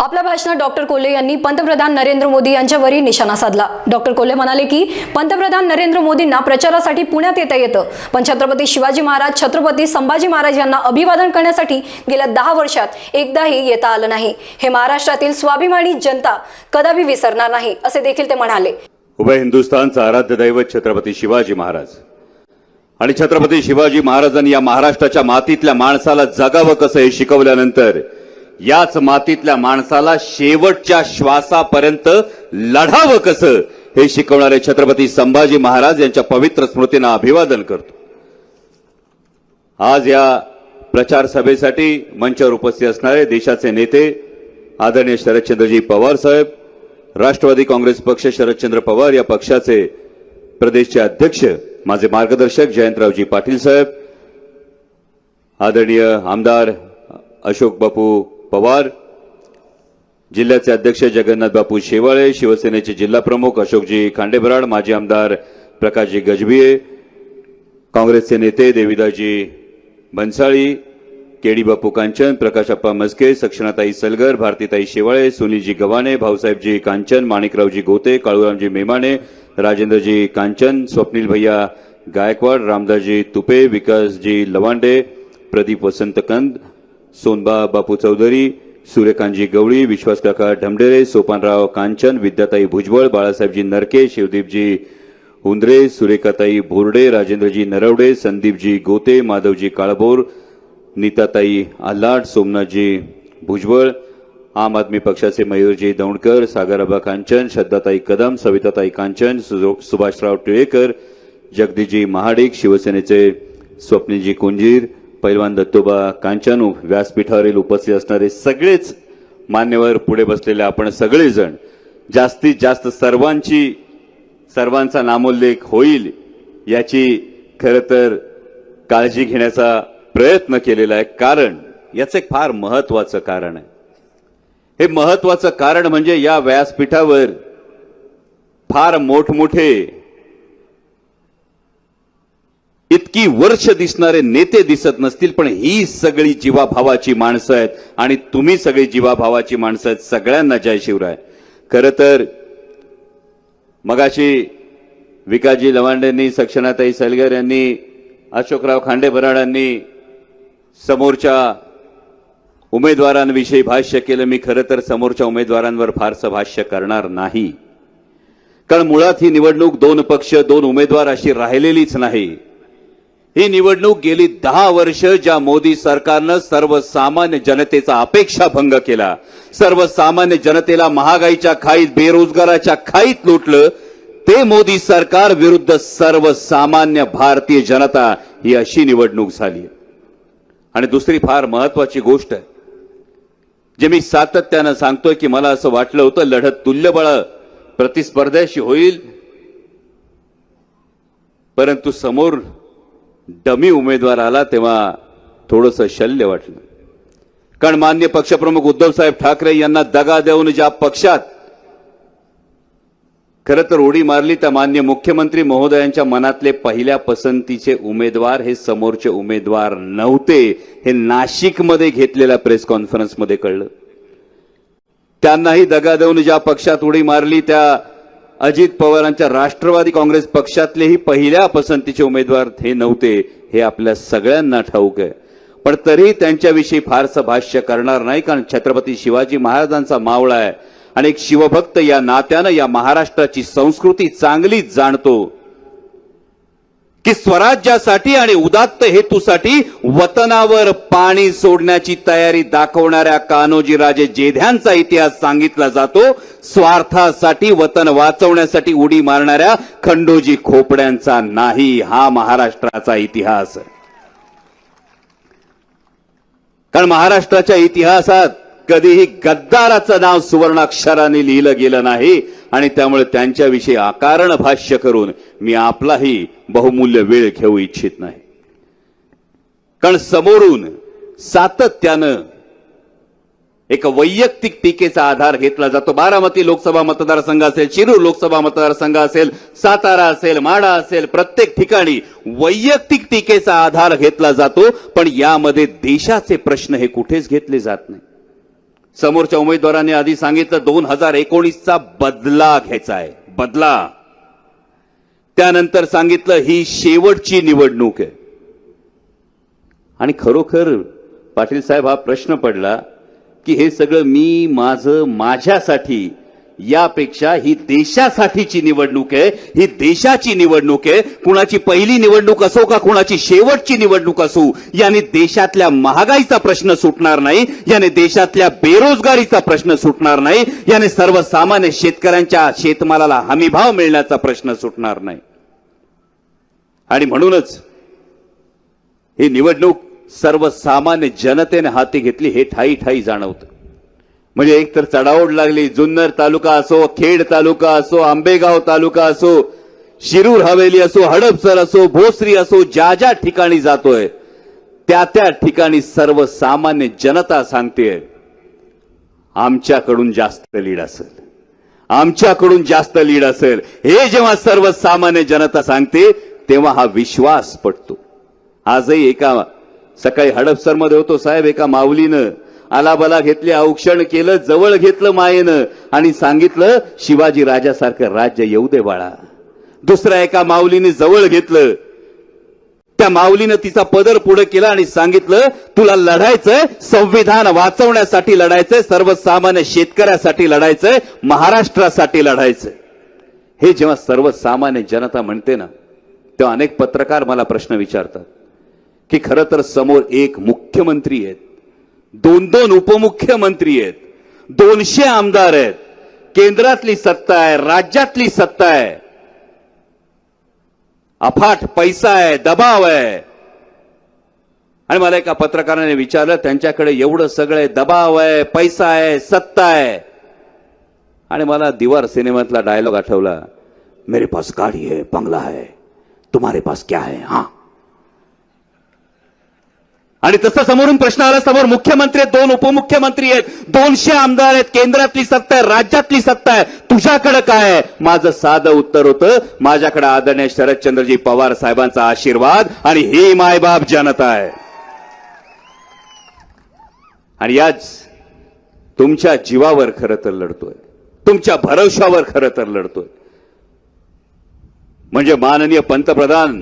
आपल्या भाषणात डॉक्टर कोल्हे यांनी पंतप्रधान नरेंद्र मोदी यांच्यावरही निशाणा साधला. डॉक्टर कोल्हे म्हणाले की पंतप्रधान नरेंद्र मोदींना प्रचारासाठी पुण्यात येता येतं. पण छत्रपती शिवाजी महाराज छत्रपती संभाजी महाराज यांना अभिवादन करण्यासाठी गेल्या दहा वर्षात एकदाही येता आलं नाही. हे महाराष्ट्रातील स्वाभिमानी जनता कदापि विसरणार नाही असे देखील ते म्हणाले. उभय हिंदुस्थानचा आराध्य दैवत छत्रपती शिवाजी महाराज. आणि छत्रपती शिवाजी महाराजांनी या महाराष्ट्राच्या मातीतल्या माणसाला जगावं कसं हे शिकवल्यानंतर याच मातीतल्या माणसाला शेवटच्या श्वासापर्यंत लढावं कसं? हे शिकवणारे छत्रपती संभाजी महाराज यांच्या पवित्र स्मृतींना अभिवादन करतो. आज या प्रचार सभेसाठी मंचावर उपस्थित असणारे देशाचे नेते आदरणीय शरदचंद्रजी पवार साहेब राष्ट्रवादी काँग्रेस पक्ष शरदचंद्र पवार या पक्षाचे प्रदेशचे अध्यक्ष माझे मार्गदर्शक जयंतरावजी पाटील साहेब आदरणीय आमदार अशोक बापू पवार जिल्ह्याचे अध्यक्ष जगन्नाथ बापू शेवाळे शिवसेनेचे जिल्हा प्रमुख अशोकजी खांडेबराड माजी आमदार प्रकाशजी गजबिये काँग्रेसचे नेते देविदाजी भन्साळी केडी बापू कांचन प्रकाशप्पा मस्के सक्षणाताई सलगर भारतीताई शेवाळे सुनीलजी गव्हाणे भाऊसाहेबजी कांचन माणिकरावजी गोते काळूरामजी मेमाणे राजेंद्रजी कांचन स्वप्नील भैया गायकवाड रामदासजी तुपे विकासजी लवांडे प्रदीप वसंत कंद सोनबा बापू चौधरी सूर्यकांतजी गवळी विश्वासकाका ढमडेरे सोपानराव कांचन विद्याताई भुजबळ बाळासाहेबजी नरके शिवदीपजी हुंद्रे सुरेखाताई भोरडे राजेंद्रजी नरवडे संदीपजी गोते माधवजी काळभोर नीताताई आल्हाट सोमनाथजी भुजबळ आम आदमी पक्षाचे मयूरजी दौंडकर सागराबा कांचन श्रद्धाताई कदम सविताताई कांचन सु- सुभाषराव टिळेकर जगदीजी महाडिक शिवसेनेचे स्वप्नीजी कुंजीर पैलवान दत्तोबा कांचानू व्यासपीठावरील उपस्थित असणारे सगळेच मान्यवर पुढे बसलेले आपण सगळेजण. जास्तीत जास्त सर्वांची सर्वांचा नामोल्लेख होईल याची खरं तर काळजी घेण्याचा प्रयत्न केलेला आहे. कारण याचं एक फार महत्वाचं कारण आहे. हे महत्वाचं कारण म्हणजे या व्यासपीठावर फार मोठमोठे इतकी वर्ष दिसणारे नेते दिसत नसतील पण ही सगळी जीवाभावाची माणसं आहेत. आणि तुम्ही सगळी जीवाभावाची माणसं आहेत सगळ्यांना जय शिवराय. खरं तर मगाशी विकासजी लवांडेंनी सक्षणाताई सलगर यांनी अशोकराव खांडे यांनी समोरच्या उमेदवारांविषयी भाष्य केलं. मी खरं तर समोरच्या उमेदवारांवर फारसं भाष्य करणार नाही. कारण मुळात ही निवडणूक दोन पक्ष दोन उमेदवार अशी राहिलेलीच नाही. ही निवडणूक गेली दहा वर्ष ज्या मोदी सरकारनं सर्वसामान्य जनतेचा अपेक्षा भंग केला. सर्वसामान्य जनतेला महागाईच्या खाईत बेरोजगाराच्या खाईत लुटलं. ते मोदी सरकार विरुद्ध सर्वसामान्य भारतीय जनता ही अशी निवडणूक झाली आणि दुसरी फार महत्वाची गोष्ट आहे. जे मी सातत्यानं सांगतोय की मला असं वाटलं होतं लढत तुल्यबळ प्रतिस्पर्ध्याशी होईल. परंतु समोर डमी उमेदवार आला तेव्हा थोडंसं शल्य वाटलं. कारण मान्य पक्षप्रमुख उद्धवसाहेब ठाकरे यांना दगा देऊन ज्या पक्षात खरं तर उडी मारली त्या मान्य मुख्यमंत्री महोदयांच्या मनातले पहिल्या पसंतीचे उमेदवार हे समोरचे उमेदवार नव्हते हे नाशिकमध्ये घेतलेल्या प्रेस कॉन्फरन्समध्ये कळलं. त्यांनाही दगा देऊन ज्या पक्षात उडी मारली त्या अजित पवारांच्या राष्ट्रवादी काँग्रेस पक्षातलेही पहिल्या पसंतीचे उमेदवार हे नव्हते हे आपल्या सगळ्यांना ठाऊक आहे. पण तरीही त्यांच्याविषयी फारसं भाष्य करणार नाही कारण छत्रपती शिवाजी महाराजांचा मावळा आहे. आणि एक शिवभक्त या नात्यानं या महाराष्ट्राची संस्कृती चांगलीच जाणतो. की स्वराज्यासाठी आणि उदात्त हेतूसाठी वतनावर पाणी सोडण्याची तयारी दाखवणाऱ्या कान्होजी राजे जेध्यांचा इतिहास सांगितला जातो. स्वार्थासाठी वतन वाचवण्यासाठी उडी मारणाऱ्या खंडोजी खोपड्यांचा नाही हा महाराष्ट्राचा इतिहास. कारण महाराष्ट्राच्या इतिहासात कधीही गद्दाराचं नाव सुवर्णाक्षराने लिहिलं गेलं नाही आणि त्यामुळे त्यांच्याविषयी आकारण भाष्य करून मी आपलाही बहुमूल्य वेळ घेऊ इच्छित नाही. कारण समोरून सातत्यानं एक वैयक्तिक टीकेचा आधार घेतला जातो. बारामती लोकसभा मतदारसंघ असेल शिरूर लोकसभा मतदारसंघ असेल सातारा असेल माडा असेल प्रत्येक ठिकाणी वैयक्तिक टीकेचा आधार घेतला जातो. पण यामध्ये देशाचे प्रश्न हे कुठेच घेतले जात नाही. समोरच्या उमेदवारांनी आधी सांगितलं दोन हजार एकोणीसचा बदला घ्यायचा आहे. बदला. त्यानंतर सांगितलं ही शेवटची निवडणूक आहे. आणि खरोखर पाटील साहेब हा प्रश्न पडला की हे सगळं मी माझं माझ्यासाठी यापेक्षा ही देशासाठीची निवडणूक आहे ही देशाची निवडणूक आहे. कुणाची पहिली निवडणूक असो का कुणाची शेवटची निवडणूक असो याने देशातल्या महागाईचा प्रश्न सुटणार नाही याने देशातल्या बेरोजगारीचा प्रश्न सुटणार नाही याने सर्वसामान्य शेतकऱ्यांच्या शेतमालाला हमीभाव मिळण्याचा प्रश्न सुटणार नाही. आणि म्हणूनच ही निवडणूक सर्वसामान्य जनतेने हाती घेतली हे ठाई ठाई जाणवतं. म्हणजे एक तर चढाओढ लागली जुन्नर तालुका असो खेड तालुका असो आंबेगाव तालुका असो शिरूर हवेली असो हडपसर असो भोसरी असो ज्या ज्या ठिकाणी जातोय त्या त्या ठिकाणी सर्वसामान्य जनता सांगते आमच्याकडून जास्त लीड असेल. आमच्याकडून जास्त लीड असेल. हे जेव्हा सर्वसामान्य जनता सांगते तेव्हा हा विश्वास पटतो. आजही एका सकाळी हडपसरमध्ये होतो साहेब एका माऊलीनं आलाबला घेतली औक्षण केलं जवळ घेतलं मायेनं आणि सांगितलं शिवाजी राजासारखं राज्य येऊ दे बाळा. दुसऱ्या एका माऊलीने जवळ घेतलं. त्या माऊलीनं तिचा पदर पुढे केला आणि सांगितलं तुला लढायचंय संविधान वाचवण्यासाठी लढायचंय सर्वसामान्य शेतकऱ्यासाठी लढायचंय महाराष्ट्रासाठी लढायचंय. हे जेव्हा सर्वसामान्य जनता म्हणते ना तेव्हा अनेक पत्रकार मला प्रश्न विचारतात की खरं तर समोर एक मुख्यमंत्री आहेत. दोन दोन उपमुख्यमंत्री आहेत. दोनशे आमदार आहेत. केंद्रातली सत्ता आहे राज्यातली सत्ता आहे. अफाट पैसा आहे दबाव आहे. आणि मला एका पत्रकाराने विचारलं त्यांच्याकडे एवढं सगळं दबाव आहे पैसा आहे सत्ता आहे. आणि मला दिवार सिनेमातला डायलॉग आठवला मेरे पास गाडी है बंगला है तुम्हारे पास क्या है? हां. आणि तसं समोरून प्रश्न आला समोर मुख्यमंत्री आहेत दोन उपमुख्यमंत्री आहेत दोनशे आमदार आहेत केंद्रातली सत्ता आहे राज्यातली सत्ता आहे. तुझ्याकडे काय आहे? माझं साधं उत्तर होतं माझ्याकडे आदरणीय शरदचंद्रजी पवार साहेबांचा आशीर्वाद आणि ही मायबाप जनता आहे. आणि याच तुमच्या जीवावर खरं तर लढतोय. तुमच्या भरवशावर खरं तर लढतोय. म्हणजे माननीय पंतप्रधान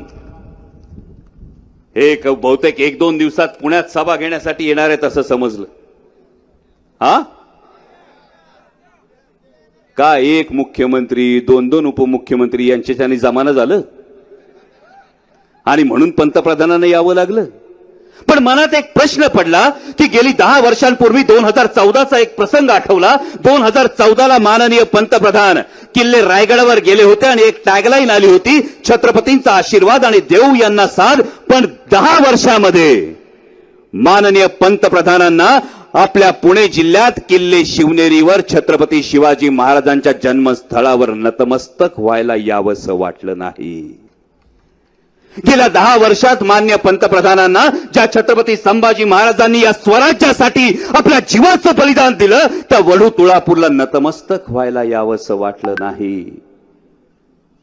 हे एक बहुतेक एक दोन दिवसात पुण्यात सभा घेण्यासाठी येणार आहेत असं समजलं. हा? का एक मुख्यमंत्री दोन दोन उपमुख्यमंत्री यांच्याच्याने जमानं झालं? आणि म्हणून पंतप्रधानांना यावं लागलं? पण मनात एक प्रश्न पडला की गेली दहा वर्षांपूर्वी दोन हजार चौदाचा एक प्रसंग आठवला. दोन हजार चौदाला माननीय पंतप्रधान किल्ले रायगडावर गेले होते आणि एक टॅगलाईन आली होती छत्रपतींचा आशीर्वाद आणि देऊ यांना साथ. पण दहा वर्षामध्ये माननीय पंतप्रधानांना आपल्या पुणे जिल्ह्यात किल्ले शिवनेरीवर छत्रपती शिवाजी महाराजांच्या जन्मस्थळावर नतमस्तक व्हायला यावंसं वाटलं नाही. गेल्या दहा वर्षात मान्य पंतप्रधानांना ज्या छत्रपती संभाजी महाराजांनी या स्वराज्यासाठी आपल्या जीवाचं बलिदान दिलं त्या वडू तुळापूरला नतमस्तक व्हायला यावंसं वाटलं नाही.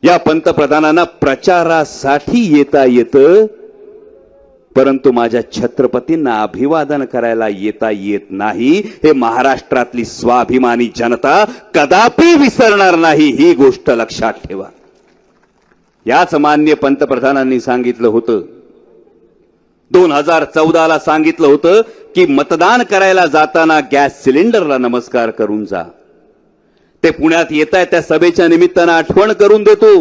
या पंतप्रधानांना प्रचारासाठी येता येतं परंतु माझ्या छत्रपतींना अभिवादन करायला येता येत नाही. हे महाराष्ट्रातली स्वाभिमानी जनता कदापि विसरणार नाही ही गोष्ट लक्षात ठेवा. याच मान्य पंतप्रधानांनी सांगितलं होतं. दोन हजार चौदाला सांगितलं होतं की मतदान करायला जाताना गॅस सिलेंडरला नमस्कार करून जा. ते पुण्यात येत आहे त्या सभेच्या निमित्तानं आठवण करून देतो.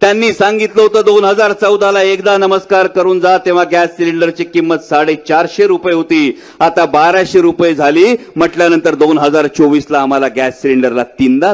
त्यांनी सांगितलं होतं दोन हजार चौदाला एकदा नमस्कार करून जा तेव्हा गॅस सिलेंडरची किंमत साडेचारशे रुपये होती. आता बाराशे रुपये झाली म्हटल्यानंतर दोन हजार चोवीसला आम्हाला गॅस सिलेंडरला तीनदा